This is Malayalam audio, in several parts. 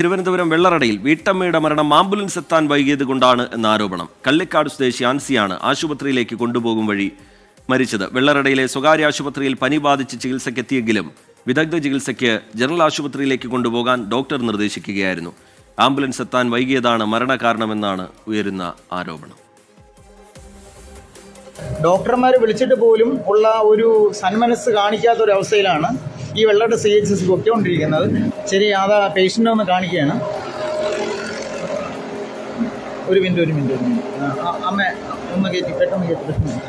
തിരുവനന്തപുരം വെള്ളറടയിൽ വീട്ടമ്മയുടെ മരണം ആംബുലൻസ് എത്താൻ വൈകിയത് കൊണ്ടാണ് എന്ന ആരോപണം. കള്ളിക്കാട് സ്വദേശി ആൻസിയാണ് ആശുപത്രിയിലേക്ക് കൊണ്ടുപോകും വഴി മരിച്ചത്. വെള്ളറടയിലെ സ്വകാര്യ ആശുപത്രിയിൽ പനി ബാധിച്ച് ചികിത്സയ്ക്കെത്തിയെങ്കിലും വിദഗ്ധ ചികിത്സയ്ക്ക് ജനറൽ ആശുപത്രിയിലേക്ക് കൊണ്ടുപോകാൻ ഡോക്ടർ നിർദ്ദേശിക്കുകയായിരുന്നു. ആംബുലൻസ് എത്താൻ വൈകിയതാണ് മരണകാരണമെന്നാണ് ഉയരുന്ന ആരോപണം. ഡോക്ടർമാർ വിളിച്ചിട്ട് പോലും ഉള്ള ഒരു സന്മനസ് കാണിക്കാത്ത ഒരു അവസ്ഥയിലാണ് ഈ വെള്ളയുടെ സി എച്ച് എസ് പൊയ്ക്കൊണ്ടിരിക്കുന്നത് ശരി അത് പേഷ്യന്റെ ഒന്ന് കാണിക്കുകയാണ്. ഒരു മിനിറ്റ് ഒരു മിനിറ്റ് ഒരു മിനിറ്റ്. ആ, ആ, അമ്മ ഒന്ന് കയറ്റി പെട്ടെന്ന് കയറ്റി പെട്ടെന്ന്.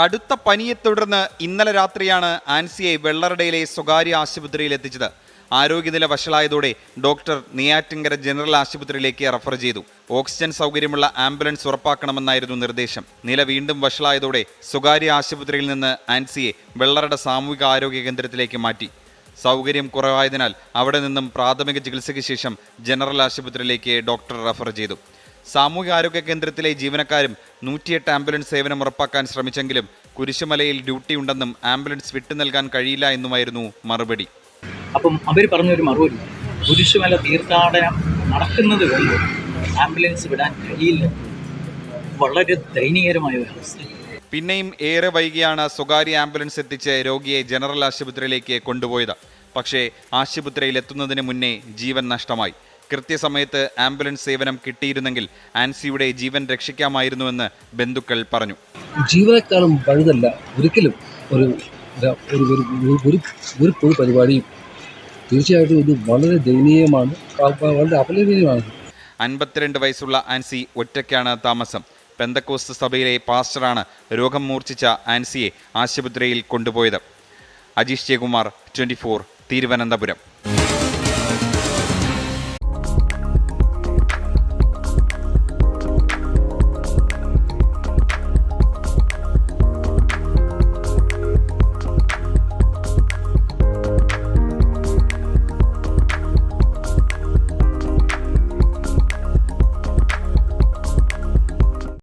കടുത്ത പനിയെ തുടർന്ന് ഇന്നലെ രാത്രിയാണ് ആൻസിയെ വെള്ളറടയിലെ സ്വകാര്യ ആശുപത്രിയിൽ എത്തിച്ചത്. ആരോഗ്യനില വഷളായതോടെ ഡോക്ടർ നെയ്യാറ്റിങ്കര ജനറൽ ആശുപത്രിയിലേക്ക് റഫർ ചെയ്തു. ഓക്സിജൻ സൗകര്യമുള്ള ആംബുലൻസ് ഉറപ്പാക്കണമെന്നായിരുന്നു നിർദ്ദേശം. നില വീണ്ടും വഷളായതോടെ സ്വകാര്യ ആശുപത്രിയിൽ നിന്ന് ആൻസിയെ വെള്ളറട സാമൂഹിക ആരോഗ്യ കേന്ദ്രത്തിലേക്ക് മാറ്റി. സൗകര്യം കുറവായതിനാൽ അവിടെ നിന്നും പ്രാഥമിക ചികിത്സയ്ക്ക് ശേഷം ജനറൽ ആശുപത്രിയിലേക്ക് ഡോക്ടർ റഫർ ചെയ്തു. സാമൂഹിക ആരോഗ്യ കേന്ദ്രത്തിലെ ജീവനക്കാരും നൂറ്റിയെട്ട് ആംബുലൻസ് സേവനം ഉറപ്പാക്കാൻ ശ്രമിച്ചെങ്കിലും കുരിശുമലയിൽ ഡ്യൂട്ടി ഉണ്ടെന്നും ആംബുലൻസ് വിട്ടു നൽകാൻ കഴിയില്ല എന്നുമായിരുന്നു മറുപടി. അപ്പം അവർ പറഞ്ഞൊരു മറുപടി. കുരിശുമല തീർത്ഥാടനം നടക്കുന്നത് കൊണ്ട് ആംബുലൻസ് വിടാൻ കഴിയില്ല. വളരെ ദയനീയകരമായ ഒരു അവസ്ഥ. പിന്നെയും ഏറെ വൈകിയാണ് സ്വകാര്യ ആംബുലൻസ് എത്തിച്ച് രോഗിയെ ജനറൽ ആശുപത്രിയിലേക്ക് കൊണ്ടുപോയത്. പക്ഷേ ആശുപത്രിയിൽ എത്തുന്നതിന് മുന്നേ ജീവൻ നഷ്ടമായി. കൃത്യസമയത്ത് ആംബുലൻസ് സേവനം കിട്ടിയിരുന്നെങ്കിൽ ആൻസിയുടെ ജീവൻ രക്ഷിക്കാമായിരുന്നുവെന്ന് ബന്ധുക്കൾ പറഞ്ഞു. ജീവനക്കാളും പഴുതല്ല ഒരിക്കലും ഒരു ഒരു ഒരു ഒരു- ഒരു ഒരു പൊതു പരിപാടിയും തീർച്ചയായിട്ടും ഇത് വളരെ ദയനീയമാണ്. വളരെ അപലപനീയമാണ്. അൻപത്തിരണ്ട് വയസ്സുള്ള ആൻസി ഒറ്റയ്ക്കാണ് താമസം. പെന്തക്കോസ്ത് സഭയിലെ പാസ്റ്ററാണ് രോഗം മൂർച്ഛിച്ച ആൻസിയെ ആശുപത്രിയിൽ കൊണ്ടുപോയത്. അജീഷ് ജയകുമാർ ട്വന്റി തിരുവനന്തപുരം.